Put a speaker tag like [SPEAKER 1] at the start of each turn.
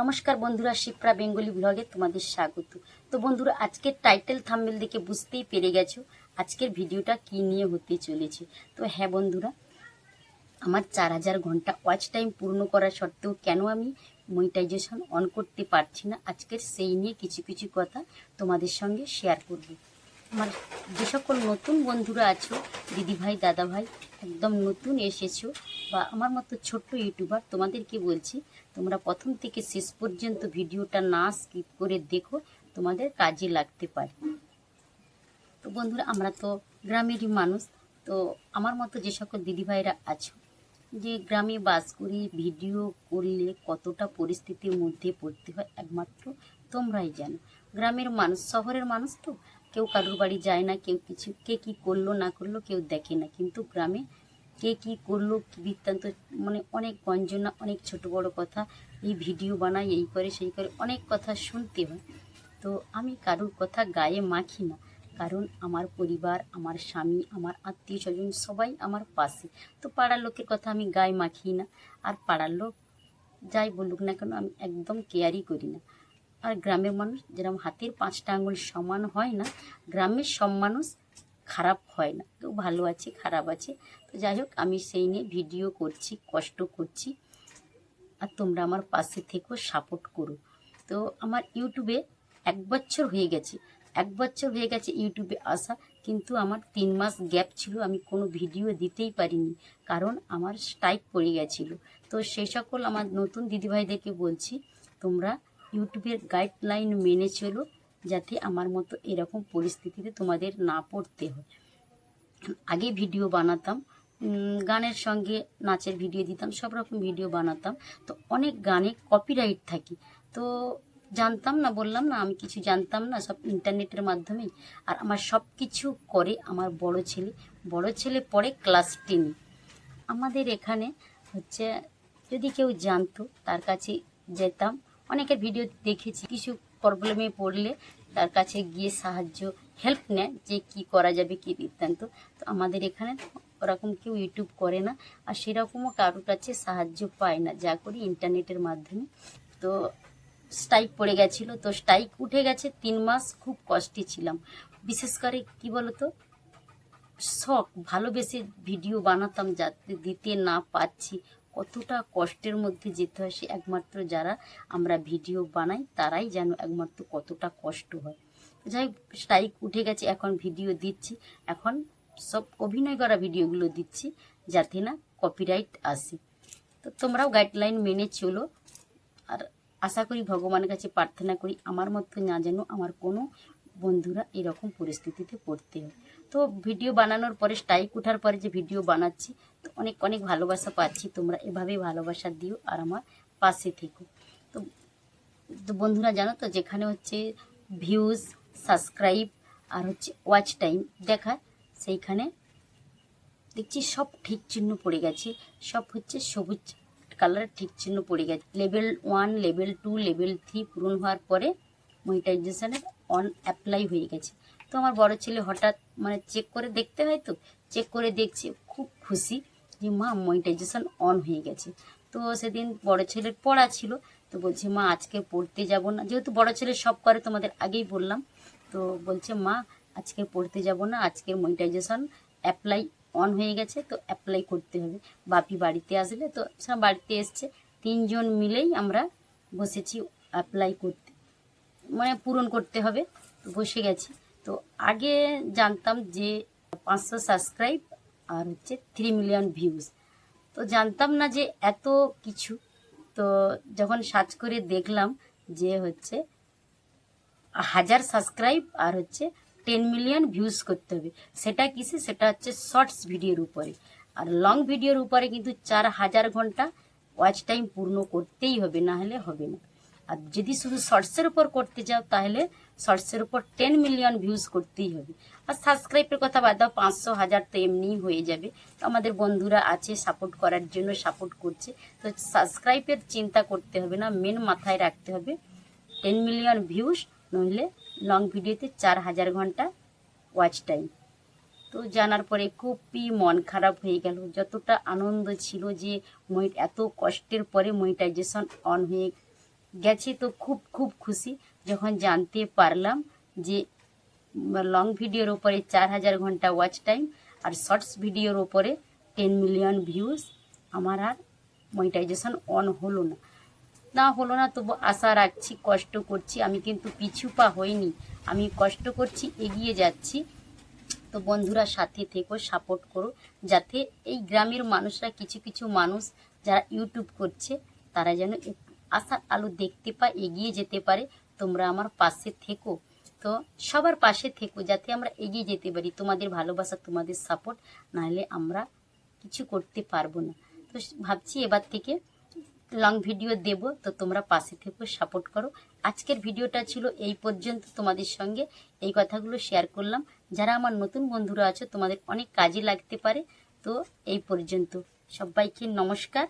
[SPEAKER 1] নমস্কার বন্ধুরা, শিপ্রা বেঙ্গলি ব্লগে তোমাদের স্বাগত। তো বন্ধুরা, আজকের টাইটেল থাম্বেল দেখে বুঝতেই পেরে গেছো আজকের ভিডিওটা কি নিয়ে হতে চলেছে। তো হ্যাঁ বন্ধুরা, আমার চার হাজার ঘণ্টা ওয়াচ টাইম পূর্ণ করা সত্ত্বেও কেন আমি মনিটাইজেশন অন করতে পারছি না, আজকের সেই নিয়ে কিছু কিছু কথা তোমাদের সঙ্গে শেয়ার করব। আমার যে সকল নতুন বন্ধুরা আছো, দিদিভাই, দাদাভাই, একদম নতুন এসেছ বা আমার মতো ছোট্ট ইউটিউবার তোমাদেরকে বলছি, তোমরা প্রথম থেকে শেষ পর্যন্ত ভিডিওটা না স্কিপ করে দেখো, তোমাদের কাজে লাগতে পারে। তো বন্ধুরা, আমরা তো গ্রামেরই মানুষ, তো আমার মতো যে সকল দিদিভাইরা আছো, যে গ্রামে বাস করে ভিডিও করলে কতটা পরিস্থিতির মধ্যে পড়তে হয় একমাত্র তোমরাই জানো। গ্রামের মানুষ, শহরের মানুষ তো, কেউ কারোর বাড়ি যায় না, কেউ কিছু, কে কী করল না করল কেউ দেখে না, কিন্তু গ্রামে কে কী করল, কী বৃত্তান্ত মানে অনেক গঞ্জনা, অনেক ছোট বড় কথা। এই ভিডিও বানায় এই করে, সেই করে অনেক কথা শুনতে হয়। তো আমি কারোর কথা গায়ে মাখি না। কারণ আমার পরিবার, আমার স্বামী, আমার আত্মীয় স্বজন সবাই আমার পাশে। তো পাড়ার লোকের কথা আমি গায়ে মাখি না। আর পাড়ার লোক যাই বলুক না কেন, আমি একদম কেয়ারই করি না। আর গ্রামের মানুষ যেরকম হাতের পাঁচটা আঙুল সমান হয় না, গ্রামের সব মানুষ খারাপ হয় না। কেউ ভালো আছে, খারাপ আছে। তো যাই হোক, আমি সেই নিয়ে ভিডিও করছি, কষ্ট করছি। আর তোমরা আমার পাশে থেকেও সাপোর্ট করো। তো আমার ইউটিউবে এক বছর হয়ে গেছে, এক বছর হয়ে গেছে ইউটিউবে আসা। কিন্তু আমার তিন মাস গ্যাপ ছিল, আমি কোনো ভিডিও দিতেই পারিনি। কারণ আমার স্ট্রাইক পড়ে গেছিল। তো সেই সকল আমার নতুন দিদিভাইদেরকে বলছি, তোমরা ইউটিউবের গাইডলাইন মেনে চলো। যাতে আমার মতো এরকম পরিস্থিতিতে তোমাদের না পড়তে হয়। আগে ভিডিও বানাতাম গানের সঙ্গে নাচের ভিডিও দিতাম, সব রকম ভিডিও বানাতাম। তো অনেক গানে কপিরাইট থাকে। তো জানতাম না, বললাম না, আমি কিছু জানতাম না, সব ইন্টারনেটের মাধ্যমেই। আর আমার সব কিছু করে আমার বড় ছেলে বড় ছেলে পড়ে ক্লাস টেনে আমাদের এখানে হচ্ছে, যদি কেউ জানতো, তার কাছে যেতাম। অনেকের ভিডিও দেখেছি, কিছু প্রবলেমে পড়লে তার কাছে গিয়ে সাহায্য হেল্প নেয় যে কি করা যাবে, কি বৃত্তান্ত। তো আমাদের এখানে ওরকম কেউ ইউটিউব করে না, আর সেরকমও কারোর কাছে সাহায্য পায় না, যা করি ইন্টারনেটের মাধ্যমে। তো স্ট্রাইক পড়ে গেছিল, তো স্ট্রাইক উঠে গেছে, তিন মাস খুব কষ্টে ছিলাম। বিশেষ করে কি বলতো, শখ, ভালোবেসে ভিডিও বানাতাম যাতে দিতে না পাচ্ছি কতটা কষ্টের মধ্যে যেতে হয় সে একমাত্র যারা আমরা ভিডিও বানাই, তারাই যেন একমাত্র কতটা কষ্ট হয়। যাই স্ট্রাইক উঠে গেছে, এখন ভিডিও দিচ্ছি। এখন সব অভিনয় করা ভিডিওগুলো দিচ্ছি যাতে না কপিরাইট আসে। তো তোমরাও গাইডলাইন মেনে চলো। আর আশা করি ভগবানের কাছে প্রার্থনা করি, আমার মতো না যেন আমার কোনো বন্ধুরা এরকম পরিস্থিতিতে পড়তে হয়। তো ভিডিও বানানোর পরে স্ট্রাইক ওঠার পরে যে ভিডিও বানাচ্ছি, তো অনেক অনেক ভালোবাসা পাচ্ছি। তোমরা এভাবেই ভালোবাসা দিও আর আমার পাশে থেকো। তো তো বন্ধুরা জানো তো, যেখানে হচ্ছে ভিউজ সাবস্ক্রাইব আর হচ্ছে ওয়াচ টাইম দেখায় সেইখানে দেখছি সব ঠিক চিহ্ন পড়ে গেছে। সব হচ্ছে সবুজ কালারের ঠিক চিহ্ন পড়ে গেছে। Level one level two level three পূরণ হওয়ার পরে মনিটাইজেশনের অন অ্যাপ্লাই হয়ে গেছে। তো আমার বড় ছেলে হঠাৎ মানে চেক করে দেখতে হয় তো চেক করে দেখছে, খুব খুশি যে মা মনিটাইজেশন অন হয়ে গেছে। তো সেদিন বড় ছেলের পড়া ছিল, তো বলছে, মা, আজকে পড়তে যাব না। যেহেতু বড় ছেলে সব করে তোমাদের আগেই বললাম, তো বলছে, মা, আজকে পড়তে যাব না, আজকে মনিটাইজেশন অ্যাপ্লাই অন হয়ে গেছে, তো অ্যাপ্লাই করতে হবে। বাপি বাড়িতে আসলে তো বাড়িতে এসছে, তিনজন মিলেই আমরা বসেছি অ্যাপ্লাই করতে। মানে পূরণ করতে হবে বসে গেছি। তো আগে জানতাম যে পাঁচশো সাবস্ক্রাইব আর হচ্ছে থ্রি মিলিয়ন ভিউজ তো জানতাম না যে এত কিছু। তো যখন সার্চ করে দেখলাম যে হচ্ছে হাজার সাবস্ক্রাইব আর হচ্ছে টেন মিলিয়ন ভিউজ করতে হবে, সেটা কিসে? সেটা হচ্ছে শর্টস ভিডিওর উপরে। আর লং ভিডিওর উপরে কিন্তু চার হাজার ঘণ্টা ওয়াচ টাইম পূর্ণ করতেই হবে না হলে হবে না। আর যদি শুধু শর্টসের উপর করতে যাও, তাহলে শর্টসের উপর টেন মিলিয়ন ভিউজ করতেই হবে। আর সাবস্ক্রাইবের কথা বাদ দাও, পাঁচশো হাজার তো এমনিই হয়ে যাবে। আমাদের বন্ধুরা আছে সাপোর্ট করার জন্য সাপোর্ট করছে। তো সাবস্ক্রাইবের চিন্তা করতে হবে না মেন মাথায় রাখতে হবে টেন মিলিয়ন ভিউজ নইলে লং ভিডিওতে চার হাজার ঘণ্টা ওয়াচ টাইম তো জানার পরে খুবই মন খারাপ হয়ে গেল। যতটা আনন্দ ছিল যে মই এত কষ্টের পরে মনিটাইজেশন অন হয়ে গেছে তো খুব খুব খুশি যখন জানতে পারলাম যে লং ভিডিওর ওপরে চার হাজার ঘণ্টা ওয়াচ টাইম আর শর্টস ভিডিওর ওপরে টেন মিলিয়ন ভিউজ আমার আর মনিটাইজেশন অন হলো না। না হলো না তবু আশা রাখছি, কষ্ট করছি, আমি কিন্তু পিছু পা হইনি, আমি কষ্ট করছি, এগিয়ে যাচ্ছি। তো বন্ধুরা, সাথে থেকো সাপোর্ট করো, যাতে এই গ্রামের মানুষরা, কিছু কিছু মানুষ যারা ইউটিউব করছে, তারা যেন একটু আশার আলো দেখতে পায় এগিয়ে যেতে পারে। তোমরা আমার পাশে থেকো। তো সবার পাশে থেকো যাতে আমরা এগিয়ে যেতে পারি। তোমাদের ভালোবাসা, তোমাদের সাপোর্ট নাহলে আমরা কিছু করতে পারব না। তো ভাবছি এবার থেকে লং ভিডিও দেব। তো তোমরা পাশে থেকো সাপোর্ট করো। আজকের ভিডিওটা ছিল এই পর্যন্ত তোমাদের সঙ্গে। এই কথাগুলো শেয়ার করলাম। যারা আমার নতুন বন্ধুরা আছো, তোমাদের অনেক কাজে লাগতে পারে। তো এই পর্যন্ত সবাইকে নমস্কার।